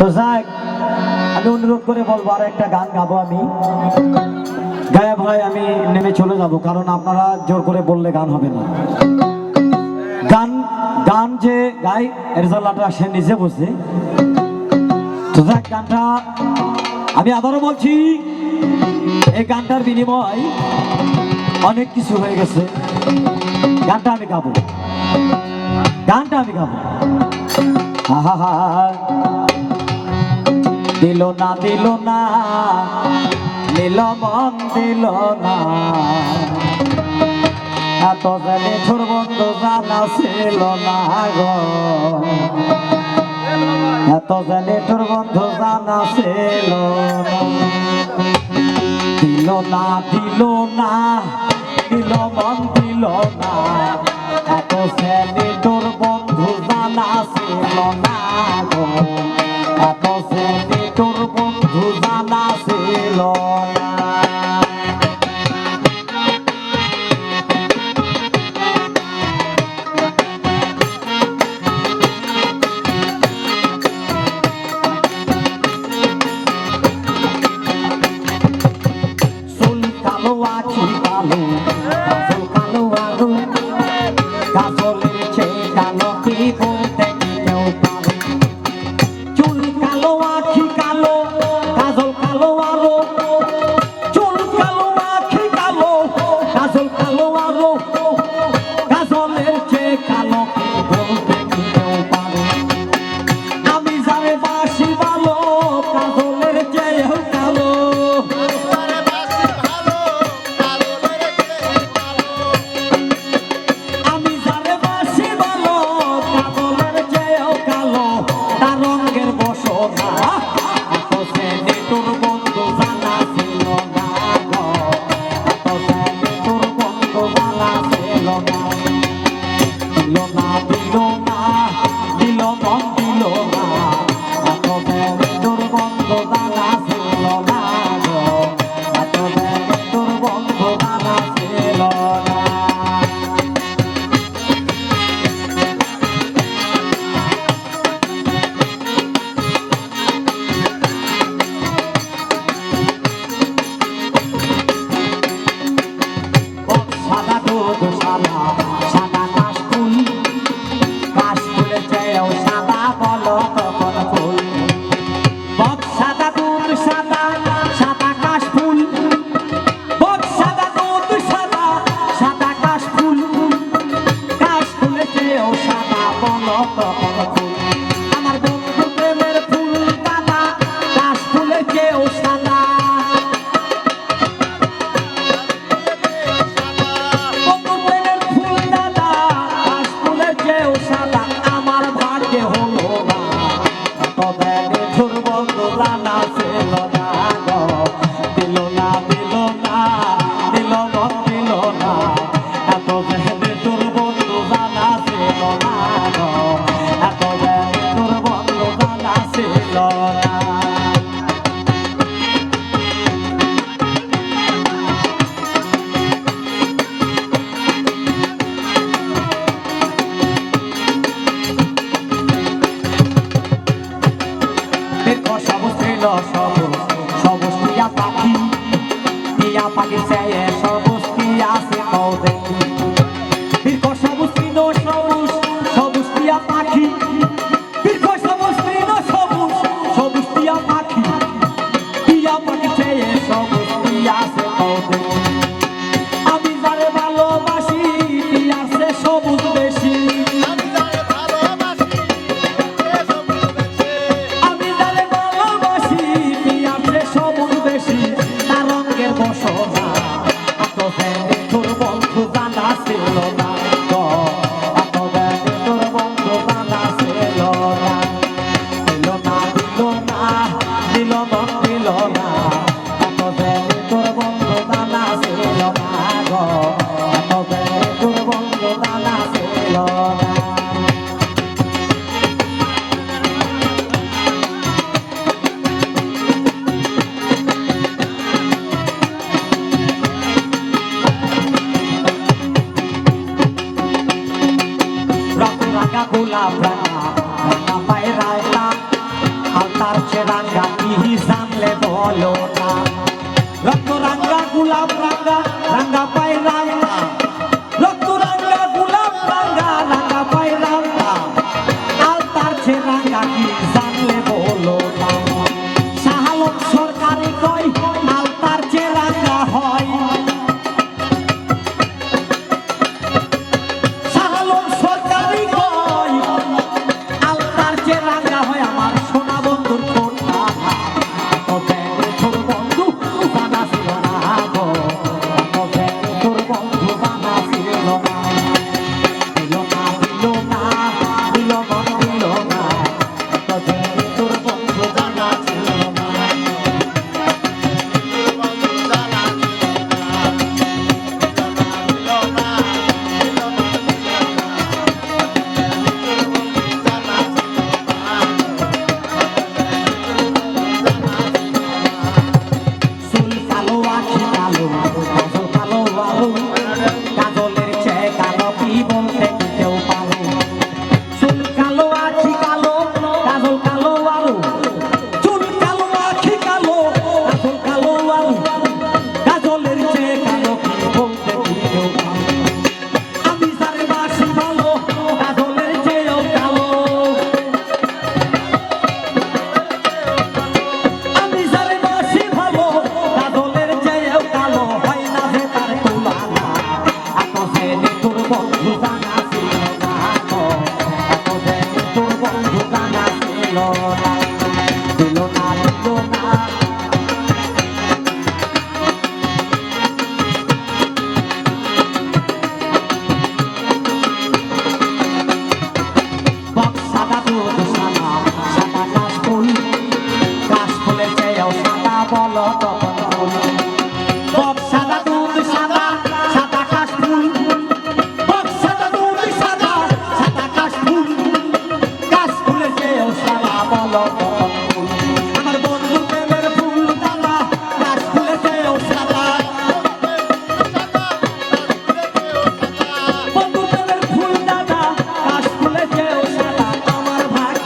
তো যাক, আমি অনুরোধ করে বলব আর একটা গান গাবো আমি। গায়ে ভাই, আমি নেমে চলে যাব, কারণ আপনারা জোর করে বললে গান হবে না। গান গান যে গাই রেজাল্লাটা সে নিজে বসে। তো যাক, গানটা আমি আবারও বলছি, এই গানটার বিনিময় অনেক কিছু হয়ে গেছে। গানটা আমি গাবো। গানটা আমি গাবো। হা হা হা। দিল না দিল না নিল মন, দিল না। এত জানি ছুরবন্ধ জানা ছিল না গো। এত জানি দুর্গন্ধ জানা ছিল দিল না দিল না, দিল মন, দিল না। এত শ্রেণি তোর বন্ধু জানা ছিল না Lo na, lo na, lo na, ফুলা প্রাণা পায় রায়তা আলতার চেরাঙ্গা কি সামলে বলো না। রক্ত রাঙ্গা, গুলাব রাঙ্গা রাঙ্গা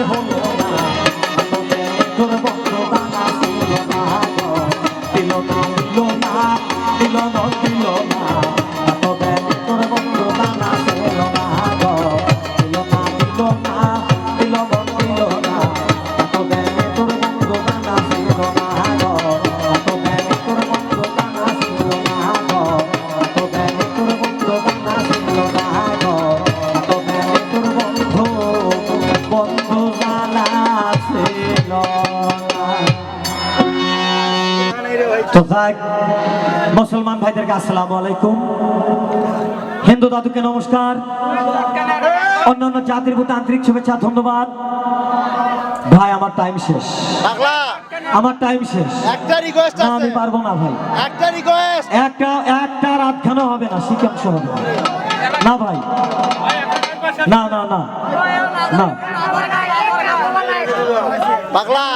আমার তো যাক মুসলমান ভাইদেরকে আসসালামু আলাইকুম। হিন্দু দাদুকে নমস্কার। অন্যান্য জাতির প্রতি আন্তরিক শুভেচ্ছা ধন্যবাদ। ভাই আমার টাইম শেষ। আমার টাইম শেষ। একটা রিকোয়েস্ট আছে আমি পারব না ভাই। একটা রিকোয়েস্ট একটা একটা রাতখানো হবে না শিকাংশ হবে না। না ভাই। না না না। না। পাগলা।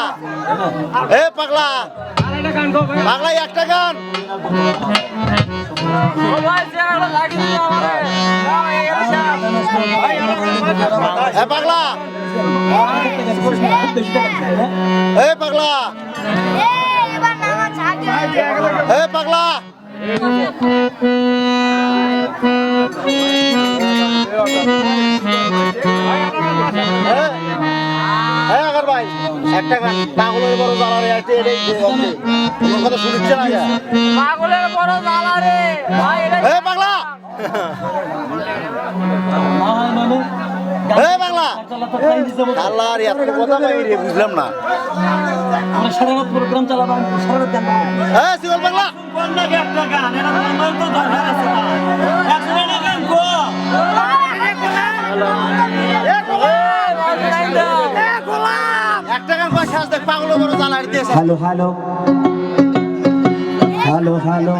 এ পাগলা। পাগলা একটা গান। এ পাগলা। এ পাগলা। এ পাগলা। এ, এ ভাই একটা গান পাগলের বড় জ্বালারে আছে এটাই তোমার কথা শুনিচ্ছে না? পাগলের বড় জ্বালা রে ভাই এ পাগলা! এ পাগলা! আল্লাহ আর এত কথা পাই রে বুঝলাম না। আমরা সারা রাত প্রোগ্রাম চালাবো সারা রাত গান এ সিগল পাগলা! একটা গান এরা আমার তো দরকার আছে না একশো গান গো একটা পাগলের বড় জ্বালারে দিয়েছে। Hello hello. Hello hello.